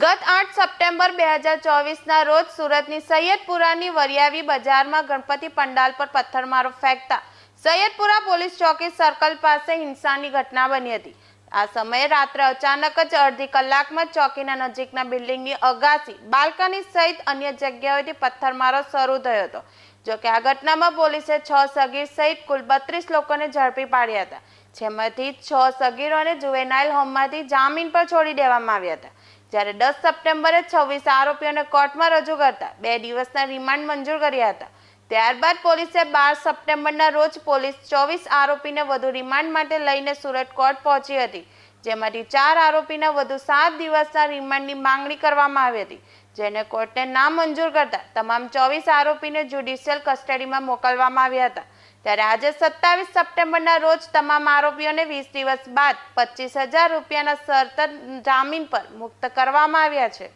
ગત આઠ સપ્ટેમ્બર બે હજાર ચોવીસના રોજ સુરતની સૈયદપુરાની વરિયાવી બજારમાં ગણપતિ પંડાલ પર પથ્થરમારો ફેંકતા સૈયદપુરા પોલીસ ચોકી સર્કલ પાસે હિંસાની ઘટના બની હતી. આ સમયે રાત્રે અચાનક જ અડધી કલાકમાં ચોકીના નજીકના બિલ્ડિંગની અગાસી બાલ્કની સહિત અન્ય જગ્યાઓથી પથ્થરમારો શરૂ થયો હતો. જોકે આ ઘટનામાં પોલીસે છ સગીર સહિત કુલ બત્રીસ લોકોને ઝડપી પાડ્યા હતા. જેમાંથી છ સગીરોને જુવેનાઇલ હોમમાંથી જામીન પર છોડી દેવામાં આવ્યા હતા. જ્યારે દસ સપ્ટેમ્બરે છવ્વીસ આરોપીઓને કોર્ટમાં રજૂ કરતા બે દિવસના રિમાન્ડ મંજૂર કર્યા હતા. ત્યારબાદ પોલીસે બાર સપ્ટેમ્બરના રોજ પોલીસ ચોવીસ આરોપીને વધુ રિમાન્ડ માટે લઈને સુરત કોર્ટ પહોંચી હતી, જેમાંથી ચાર આરોપીના વધુ સાત દિવસના રિમાન્ડની માંગણી કરવામાં આવી હતી, જેને કોર્ટને ના મંજૂર કરતા તમામ ચોવીસ આરોપીને જ્યુડિશિયલ કસ્ટડીમાં મોકલવામાં આવ્યા હતા. ત્યારે આજે સત્તાવીસ સપ્ટેમ્બરના રોજ તમામ આરોપીઓને વીસ દિવસ બાદ પચીસ હજાર રૂપિયાના સરતર જામીન પર મુક્ત કરવામાં આવ્યા છે.